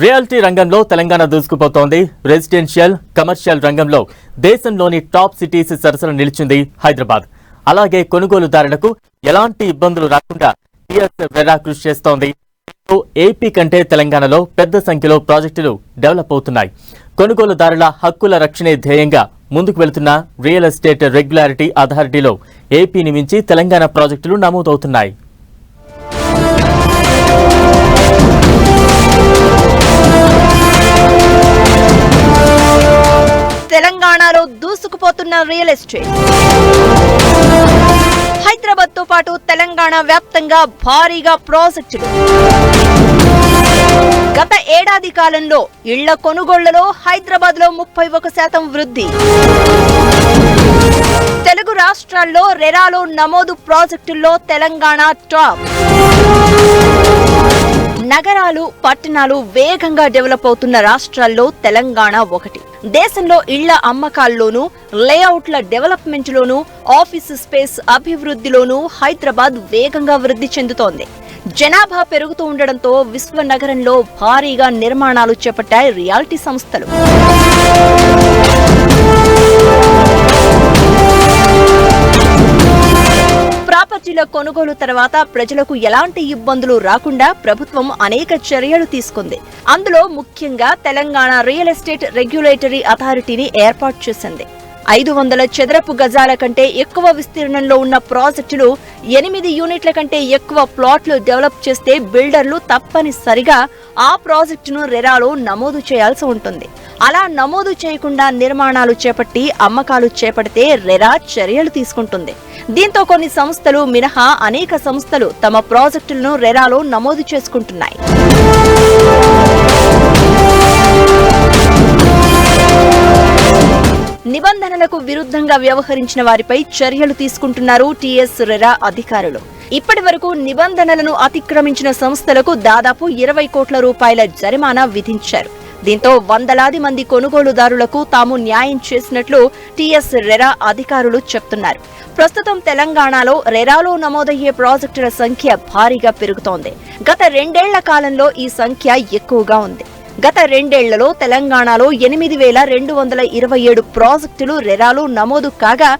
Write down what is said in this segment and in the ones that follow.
Reality రంగంలో Telangana దూసుకుపోతోంది. Residential commercial రంగంలో దేశంలోని టాప్ సిటీస్ సరసన నిలిచింది హైదరాబాద్. అలాగే కొనుగోలుదారులకు ఎలాంటి ఇబ్బందులు రాకుండా టీఆర్ఎస్ రెరా కృషి చేస్తోంది. ఏపీ కంటే తెలంగాణలో పెద్ద సంఖ్యలో ప్రాజెక్టులు డెవలప్ అవుతున్నాయి. కొనుగోలుదారుల హక్కుల రక్షణే ధ్యేయంగా ముందుకు వెళుతున్న రియల్ ఎస్టేట్ రెగ్యులారిటీ అథారిటీలో ఏపీని మించి తెలంగాణ ప్రాజెక్టులు నమోదవుతున్నాయి. తెలంగాణలో దూసుకుపోతున్న రియల్ ఎస్టేట్. హైదరాబాద్తో పాటు తెలంగాణ వ్యాప్తంగా భారీగా ప్రాజెక్టులు. గత ఏడాది కాలంలో ఇళ్ళ కొనుగోళ్ళలో హైదరాబాద్లో ముప్పై ఒక శాతం వృద్ధి. తెలుగు రాష్ట్రాల్లో రెరాలో నమోదు ప్రాజెక్టుల్లో తెలంగాణ టాప్. నగరాలు పట్టణాలు వేగంగా డెవలప్ అవుతున్న రాష్ట్రాల్లో తెలంగాణ ఒకటి. దేశంలో ఇళ్ళ అమ్మకాల్లోనూ లేఅవుట్ల డెవలప్మెంట్లోనూ ఆఫీస్ స్పేస్ అభివృద్ధిలోనూ హైదరాబాద్ వేగంగా వృద్ధి చెందుతోంది. జనాభా పెరుగుతూ ఉండడంతో విశ్వ నగరంలో భారీగా నిర్మాణాలు చేపట్టాయి రియాల్టీ సంస్థలు. ప్రాపర్టీల కొనుగోలు తర్వాత ప్రజలకు ఎలాంటి ఇబ్బందులు రాకుండా ప్రభుత్వం అనేక చర్యలు తీసుకుంది. అందులో ముఖ్యంగా తెలంగాణ రియల్ ఎస్టేట్ రెగ్యులేటరీ అథారిటీని ఏర్పాటు చేసింది. ఐదు వందల చదరపు గజాల కంటే ఎక్కువ విస్తీర్ణంలో ఉన్న ప్రాజెక్టులు ఎనిమిది యూనిట్ల కంటే ఎక్కువ ప్లాట్లు డెవలప్ చేస్తే బిల్డర్లు తప్పనిసరిగా ఆ ప్రాజెక్టును రెరాలో నమోదు చేయాల్సి ఉంటుంది. అలా నమోదు చేయకుండా నిర్మాణాలు చేపట్టి అమ్మకాలు చేపడితే రెరా చర్యలు తీసుకుంటుంది. దీంతో కొన్ని సంస్థలు మినహా అనేక సంస్థలు తమ ప్రాజెక్టులను రెరాలో నమోదు చేసుకుంటున్నాయి. నిబంధనలకు విరుద్ధంగా వ్యవహరించిన వారిపై చర్యలు తీసుకుంటున్నారు టీఎస్ రెరా అధికారులు. ఇప్పటి వరకు నిబంధనలను అతిక్రమించిన సంస్థలకు దాదాపు ఇరవై కోట్ల రూపాయల జరిమానా విధించారు. దీంతో వందలాది మంది కొనుగోలుదారులకు తాము న్యాయం చేసినట్లు టీఎస్ రెరా అధికారులు చెప్తున్నారు. ప్రస్తుతం తెలంగాణలో రెరాలో నమోదయ్యే ప్రాజెక్టుల సంఖ్య భారీగా పెరుగుతోంది. గత రెండేళ్ళ కాలంలో ఈ సంఖ్య ఎక్కువగా ఉంది. గత రెండేళ్ళలో తెలంగాణలో ఎనిమిది వేల రెండు వందల ఇరవై ఏడు ప్రాజెక్టులు రెరాలు నమోదు కాగా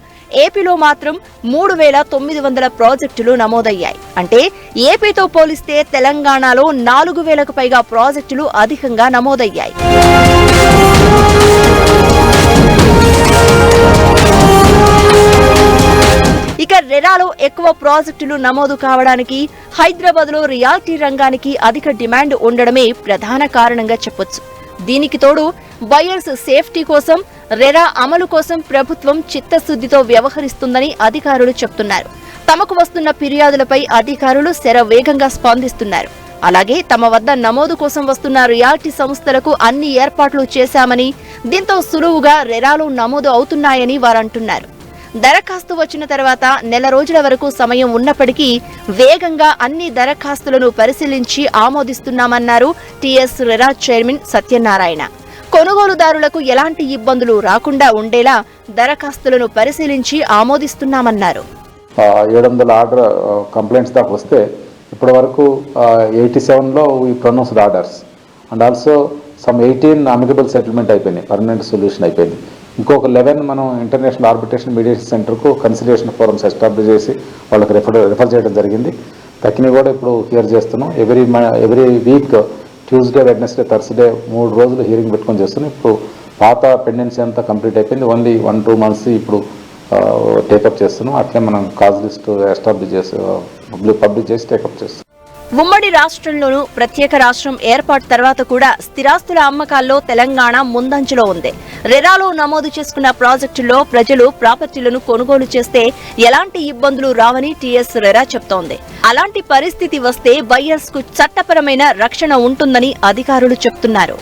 ఏపీలో మాత్రం మూడు వేల తొమ్మిది వందల ప్రాజెక్టులు నమోదయ్యాయి. అంటే ఏపీతో పోలిస్తే తెలంగాణలో నాలుగు వేలకు పైగా ప్రాజెక్టులు అధికంగా నమోదయ్యాయి. రెరాలో ఎక్కువ ప్రాజెక్టులు నమోదు కావడానికి హైదరాబాద్లో రియాలిటీ రంగానికి అధిక డిమాండ్ ఉండడమే ప్రధాన కారణంగా చెప్పొచ్చు. దీనికి తోడు బయర్స్ సేఫ్టీ కోసం రెరా అమలు కోసం ప్రభుత్వం చిత్తశుద్ధితో వ్యవహరిస్తుందని అధికారులు చెప్తున్నారు. తమకు వస్తున్న ఫిర్యాదులపై అధికారులు శర వేగంగా స్పందిస్తున్నారు. అలాగే తమ వద్ద నమోదు కోసం వస్తున్న రియాలిటీ సంస్థలకు అన్ని ఏర్పాట్లు చేశామని దీంతో సులువుగా రెరాలు నమోదు అవుతున్నాయని వారంటున్నారు. దరఖాస్తు వచ్చిన తర్వాత నెల రోజుల వరకు సమయం ఉన్నప్పటికీ వేగంగా అన్ని దరఖాస్తులను పరిశీలించి ఆమోదిస్తున్నామన్నారు టీఎస్ రెరా చైర్మన్ సత్యనారాయణ. కొనుగోలుదారులకు ఎలాంటి ఇబ్బందులు రాకుండా ఉండేలా దరఖాస్తులను పరిశీలించి ఆమోదిస్తున్నామన్నారు. ఏడు వందల ఆర్డర్ కంప్లైంట్స్ దాకా వస్తే ఇప్పటి వరకు ఎయిటీ సెవెన్లో ఈ pronounced orders and also some eighteen amicable settlement అయిపోయినాయి పర్మనెంట్ సొల్యూషన్ అయిపోయింది. ఇంకొక లెవెన్ మనం ఇంటర్నేషనల్ ఆర్బిటేషన్ మీడియేషన్ సెంటర్కు కన్సిడరేషన్ ఫోరమ్స్ ఎస్టాబ్లిష్ చేసి వాళ్ళకి రిఫర్ రిఫర్ చేయడం జరిగింది. తక్కినవి కూడా ఇప్పుడు హియర్ చేస్తున్నాం. Every every week Tuesday Wednesday Thursday మూడు రోజులు హియరింగ్ పెట్టుకొని చేస్తున్నాం. ఇప్పుడు పాత పెండెన్సీ అంతా కంప్లీట్ అయిపోయింది. ఓన్లీ వన్ టూ మంత్స్ ఇప్పుడు టేకప్ చేస్తున్నాం. అట్లే మనం కాజ్ లిస్ట్ ఎస్టాబ్లిష్ చేసి పబ్లిక్ పబ్లిక్ చేసి టేకప్ చేస్తున్నాం. ఉమ్మడి రాష్ట్రంలోనూ ప్రత్యేక రాష్ట్రం ఏర్పాటు తర్వాత కూడా స్థిరాస్తుల అమ్మకాల్లో తెలంగాణ ముందంజలో ఉంది. రెరాలో నమోదు చేసుకున్న ప్రాజెక్టుల్లో ప్రజలు ప్రాపర్టీలను కొనుగోలు చేస్తే ఎలాంటి ఇబ్బందులు రావని టీఎస్ రెరా చెప్తోంది. అలాంటి పరిస్థితి వస్తే బయ్యర్స్కు చట్టపరమైన రక్షణ ఉంటుందని అధికారులు చెప్తున్నారు.